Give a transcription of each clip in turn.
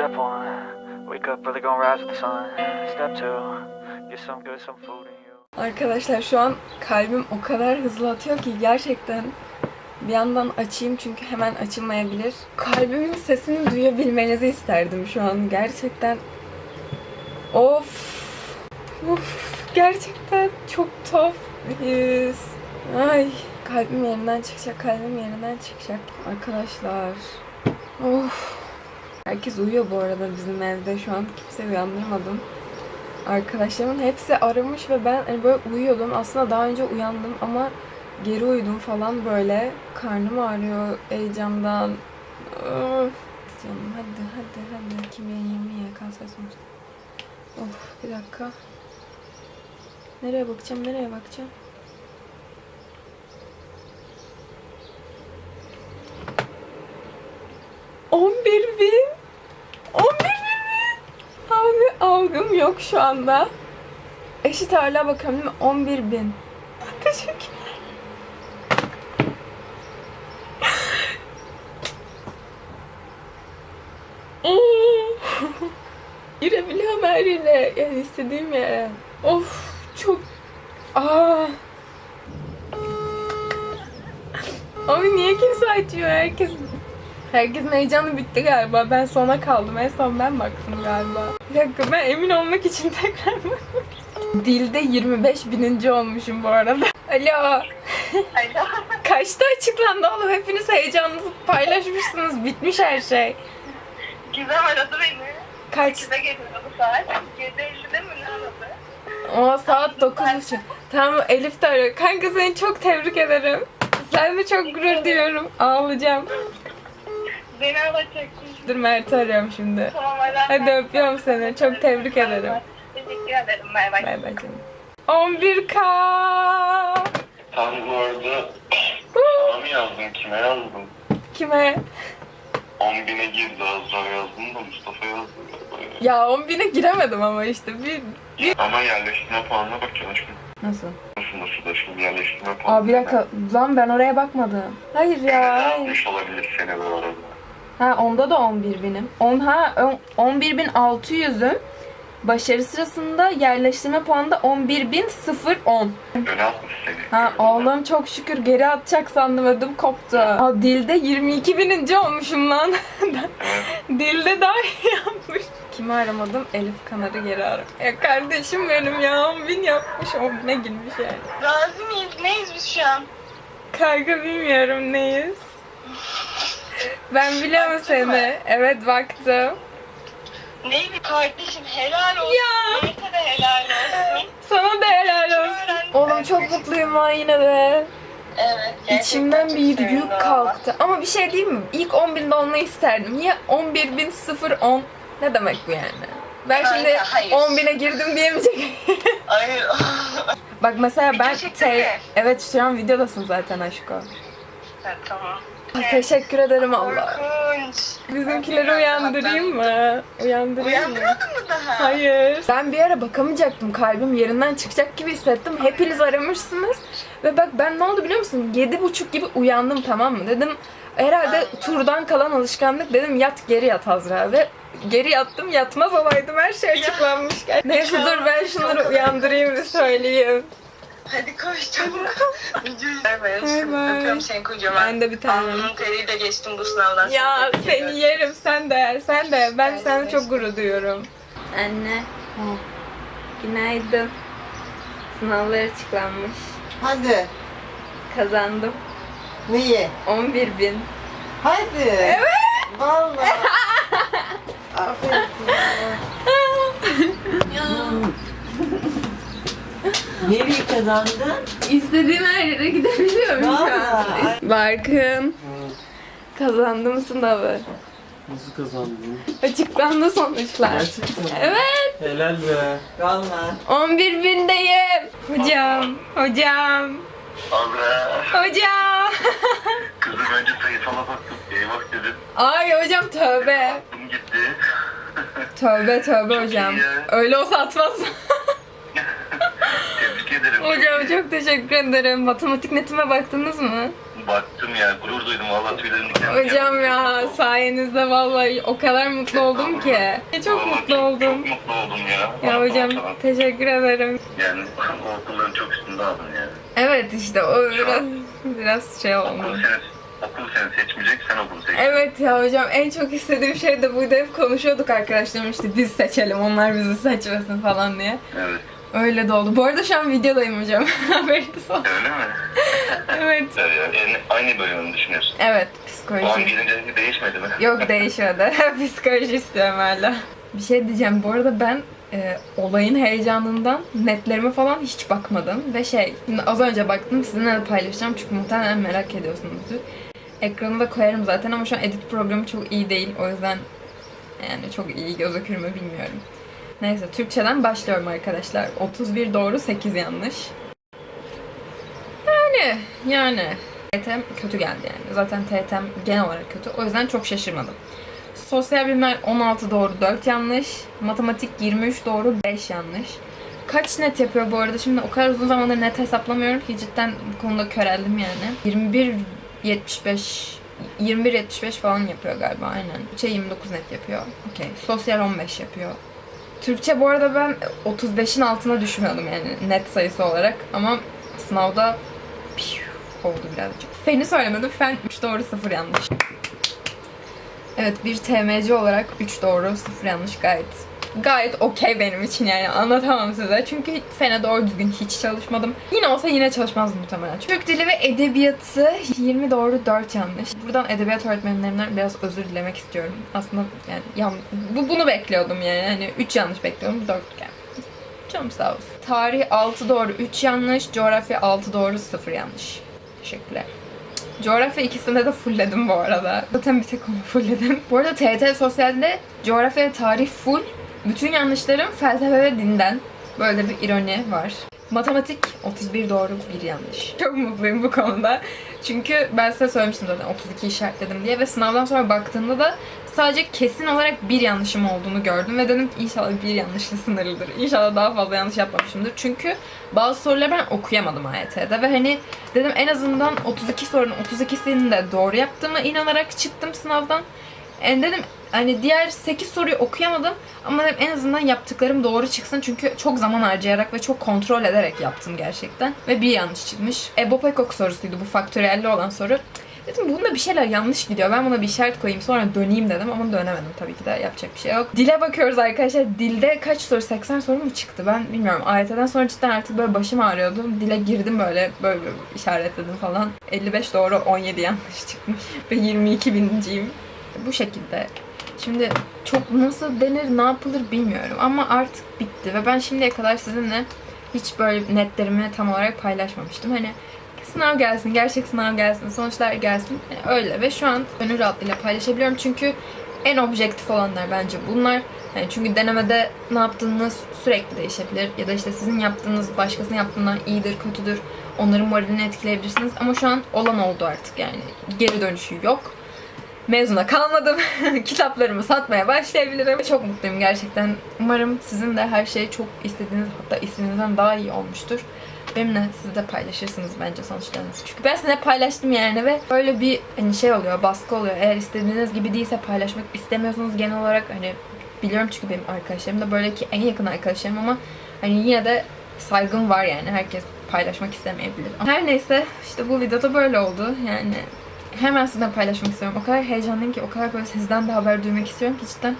Step one, wake up early, gonna rise with the sun. Step two, get some good, some food in you. Arkadaşlar şu an kalbim o kadar hızlı atıyor ki gerçekten bir yandan açayım çünkü hemen açılmayabilir. Kalbimin sesini duyabilmenizi isterdim şu an gerçekten. Of. Of. Gerçekten çok tuhaf bir. Ay. Kalbim yerinden çıkacak, kalbim yerinden çıkacak. Arkadaşlar. Of. Herkes uyuyor bu arada bizim evde. Şu an kimse uyandırmadım. Arkadaşlarımın hepsi aramış ve ben hani böyle uyuyordum. Aslında daha önce uyandım ama geri uyudum falan böyle. Karnım ağrıyor heyecandan. Öf. Canım hadi hadi hadi. Kim ye yemeği ye kanser sonuçta. Of bir dakika. Nereye bakacağım nereye bakacağım? On bir bin. On bir bin mi? Algım yok şu anda. Eşit ağırlığa bakıyorum değil mi? 11 bin. Teşekkürler. Girebiliyorum her yere. Yani istediğim yere. Of çok... Aa. Abi niye kimse açıyor herkes? Herkesin heyecanı bitti galiba. Ben sona kaldım. En son ben baktım galiba. Bir dakika ben emin olmak için tekrar bakmak. Dilde 25 bininci olmuşum bu arada. Alo. Alo. Kaçta açıklandı oğlum? Hepiniz heyecanınızı paylaşmışsınız. Bitmiş her şey. Gizem aradı beni. Kaç? Size geliyor bu saat. 7.50'de mi ne aradı? O saat 9.30. Tamam Elif de arıyor. Kanka seni çok tebrik ederim. Sen de çok gurur duyuyorum. Ağlayacağım. Beni alacakmış. Dur Mert'i arıyorum şimdi. Tamam. Hadi öpüyorum seni. Çok tebrik ederim. Teşekkür ederim. Bay bay. Bay bay canım. 11K. Tam bu arada sana mı yazdın? Kime yazdın? Kime? 10 bine girdi Azra yazdım da Mustafa yazdı. Ya 10.000'e giremedim ama işte bir... Ama yerleştirme puanına bakacaksın aşkım. Nasıl? Nasıl nasıl da şimdi yerleştirme puanı. Aa bir dakika. Lan ben oraya bakmadım. Hayır ya. Hayır. Yazmış olabilir seni bu arada. Ha onda da 11 binim. 10 ha 11.600'üm. Başarı sırasında yerleştirme puanı da 11.010. Öne atmış seni. Ha oğlum çok şükür geri atacak sandım ödüm koptu. Aa, dilde 22 bininci olmuşum lan. Dilde daha iyi yapmış. Kimi aramadım? Elif Kanar'ı geri aradım. Ya kardeşim benim ya 10 bin yapmış 10 bine girmiş yani. Razı mıyız? Neyiz biz şu an? Kanka bilmiyorum neyiz. Ben biliyorum Baktın seni. mı? Evet baktım. Neydi kardeşim? Helal olsun. Ya. Neyse de helal olsun. Sana da helal olsun. Oğlum çok mutluyum ha yine de. Evet. İçimden bir yük kalktı. Ama bir şey diyeyim mi? İlk 10 binde olmayı isterdim. Niye 11 bin 0 Ne demek bu yani? Ben Kanka, şimdi hayır. 10 bine girdim diyemeyecek. Hayır. Bak mesela ben Video çektin te- evet şu an videodasın zaten aşko. evet, tamam. Ay, teşekkür ederim Allah. Korkunç. Bizimkileri uyandırayım mı? Uyandırayım mı? Uyandırmadın mı daha? Hayır. Ben bir ara bakamayacaktım. Kalbim yerinden çıkacak gibi hissettim. Hepiniz aramışsınız. Ve bak ben ne oldu biliyor musun? Yedi buçuk gibi uyandım tamam mı? Dedim herhalde turdan kalan alışkanlık. Dedim yat geri yat Azra. Ve geri yattım. Yatmaz olaydım. Her şey açıklanmış. Neyse dur ben şunları uyandırayım bir söyleyeyim. Hadi koş çabuk. Videoyu. Bay bay. Öpüyorum seni kocaman. Ben de bir tane. Alnının teriyle geçtim bu sınavdan. Ya Seni tebrik seni ediyorum. yerim sen de. Sen de. Ben Ben sana çok gurur duyuyorum. Anne. Günaydın. Sınavlar açıklanmış. Hadi. Kazandım. Neyi? 11 bin. Hadi. Evet. Vallahi. Aferin kızım. Nereye kazandın? İstediğim her yere gidebiliyorum şu an. Vallahi. Barkın. Kazandım sınavı. Nasıl kazandın? Açıklandı sonuçlar. Gerçekten. mi? Evet. Helal be. Vallahi. 11 bindeyim. Hocam. Hocam. Azra. Hocam. Kızım önce sayısala baktım. Eyvah dedim. Ay hocam tövbe. Aklım gitti. Tövbe tövbe hocam. Öyle olsa atmaz. Hocam çok teşekkür ederim. Matematik netime baktınız mı? baktım ya. Gurur duydum valla tüylerim diken. Hocam ya sayenizde vallahi o kadar mutlu oldum ki. Çok mutlu oldum. Çok mutlu oldum ya. Ya hocam teşekkür ederim. Yani okulların çok üstünde aldın yani. Evet işte o biraz biraz şey Okul oldu. seni, okul seni seçmeyecek, sen okulu seç. Evet ya hocam en çok istediğim şey de buydu. Hep konuşuyorduk arkadaşlarım işte biz seçelim onlar bizi seçmesin falan diye. Evet. Öyle de oldu. Bu arada şu an videodayım hocam. Haberiniz olsun. Öyle mi? Evet. Evet, yani aynı bölümünü düşünüyorsun. Evet psikoloji. gelince değişmedi mi? Yok değişmedi. psikoloji istiyorum hala. Bir şey diyeceğim. Bu arada ben e, olayın heyecanından netlerime falan hiç bakmadım. Ve şey az önce baktım sizinle de paylaşacağım çünkü muhtemelen merak ediyorsunuzdur. Ekranı da koyarım zaten ama şu an edit programı çok iyi değil. O yüzden yani çok iyi gözükür mü bilmiyorum. Neyse Türkçeden başlıyorum arkadaşlar. 31 doğru 8 yanlış. Yani yani TYT'm kötü geldi yani. Zaten TYT'm genel olarak kötü. O yüzden çok şaşırmadım. Sosyal bilimler 16 doğru 4 yanlış. Matematik 23 doğru 5 yanlış. Kaç net yapıyor bu arada? Şimdi o kadar uzun zamandır net hesaplamıyorum ki cidden bu konuda köreldim yani. 21 75 21 75 falan yapıyor galiba aynen. Şey 29 net yapıyor. Okey. Sosyal 15 yapıyor. Türkçe bu arada ben 35'in altına düşmüyordum yani net sayısı olarak ama sınavda piu oldu birazcık. Feni söylemedim. Fen 3 doğru 0 yanlış. Evet bir TMC olarak 3 doğru 0 yanlış gayet gayet okey benim için yani anlatamam size. Çünkü fene doğru düzgün hiç çalışmadım. Yine olsa yine çalışmazdım muhtemelen. Türk dili ve edebiyatı 20 doğru 4 yanlış. Buradan edebiyat öğretmenlerimden biraz özür dilemek istiyorum. Aslında yani yan, bu, bunu bekliyordum yani. Hani 3 yanlış bekliyordum 4 geldi. Canım sağ olsun. Tarih 6 doğru 3 yanlış. Coğrafya 6 doğru 0 yanlış. Teşekkürler. Coğrafya ikisinde de fullledim bu arada. Zaten bir tek onu fullledim. Bu arada TYT Sosyal'de coğrafya ve tarih full. Bütün yanlışlarım felsefe ve dinden. Böyle bir ironi var. Matematik 31 doğru bir yanlış. Çok mutluyum bu konuda. Çünkü ben size söylemiştim zaten 32 işaretledim diye ve sınavdan sonra baktığımda da sadece kesin olarak bir yanlışım olduğunu gördüm ve dedim ki inşallah bir yanlışla sınırlıdır. İnşallah daha fazla yanlış yapmamışımdır. Çünkü bazı soruları ben okuyamadım AYT'de ve hani dedim en azından 32 sorunun 32'sini de doğru yaptığıma inanarak çıktım sınavdan. Yani dedim hani diğer 8 soruyu okuyamadım ama dedim en azından yaptıklarım doğru çıksın çünkü çok zaman harcayarak ve çok kontrol ederek yaptım gerçekten. Ve bir yanlış çıkmış. Ebo Pekok sorusuydu bu faktöriyelli olan soru. Dedim bunda bir şeyler yanlış gidiyor. Ben buna bir işaret koyayım sonra döneyim dedim ama dönemedim tabii ki de yapacak bir şey yok. Dile bakıyoruz arkadaşlar. Dilde kaç soru? 80 soru mu çıktı? Ben bilmiyorum. AYT'den sonra cidden artık böyle başım ağrıyordu. Dile girdim böyle böyle işaretledim falan. 55 doğru 17 yanlış çıkmış. Ve 22 birinciyim. Bu şekilde. Şimdi çok nasıl denir, ne yapılır bilmiyorum ama artık bitti ve ben şimdiye kadar sizinle hiç böyle netlerimi tam olarak paylaşmamıştım. Hani sınav gelsin, gerçek sınav gelsin, sonuçlar gelsin. Yani öyle ve şu an gönül rahatlığıyla paylaşabiliyorum çünkü en objektif olanlar bence bunlar. Yani çünkü denemede ne yaptığınız sürekli değişebilir ya da işte sizin yaptığınız başkasının yaptığından iyidir, kötüdür. Onların moralini etkileyebilirsiniz ama şu an olan oldu artık yani. Geri dönüşü yok mezuna kalmadım. Kitaplarımı satmaya başlayabilirim. Çok mutluyum gerçekten. Umarım sizin de her şey çok istediğiniz hatta istediğinizden daha iyi olmuştur. Benimle siz de paylaşırsınız bence sonuçlarınızı. Çünkü ben sizinle paylaştım yani ve böyle bir hani şey oluyor, baskı oluyor. Eğer istediğiniz gibi değilse paylaşmak istemiyorsunuz genel olarak hani biliyorum çünkü benim arkadaşlarım da böyle ki en yakın arkadaşlarım ama hani yine de saygım var yani. Herkes paylaşmak istemeyebilir. Her neyse işte bu videoda böyle oldu. Yani hemen sizinle paylaşmak istiyorum. O kadar heyecanlıyım ki, o kadar böyle sizden de haber duymak istiyorum ki cidden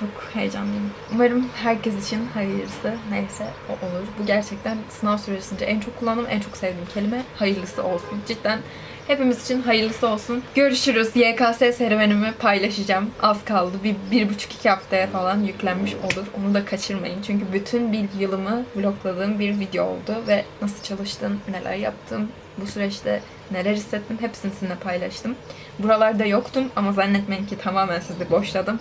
çok heyecanlıyım. Umarım herkes için hayırlısı neyse o olur. Bu gerçekten sınav sürecince en çok kullandığım, en çok sevdiğim kelime hayırlısı olsun. Cidden hepimiz için hayırlısı olsun. Görüşürüz. YKS serüvenimi paylaşacağım. Az kaldı. Bir, bir buçuk iki haftaya falan yüklenmiş olur. Onu da kaçırmayın. Çünkü bütün bir yılımı vlogladığım bir video oldu ve nasıl çalıştım, neler yaptım, bu süreçte neler hissettim hepsini sizinle paylaştım. Buralarda yoktum ama zannetmeyin ki tamamen sizi boşladım.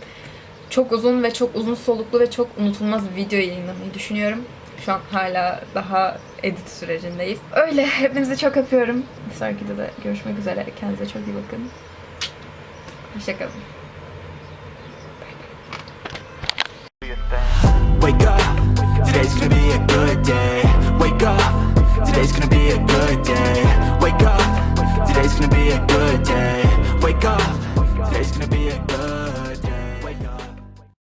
Çok uzun ve çok uzun soluklu ve çok unutulmaz bir video yayınlamayı düşünüyorum. Şu an hala daha edit sürecindeyiz. Öyle. Hepinizi çok öpüyorum. Bir sonraki videoda görüşmek üzere. Kendinize çok iyi bakın. Hoşçakalın. Wake up, today's gonna be a good day. Wake up, today's gonna be a good day. Wake up, Today's gonna be a good day. Wake up. Today's gonna be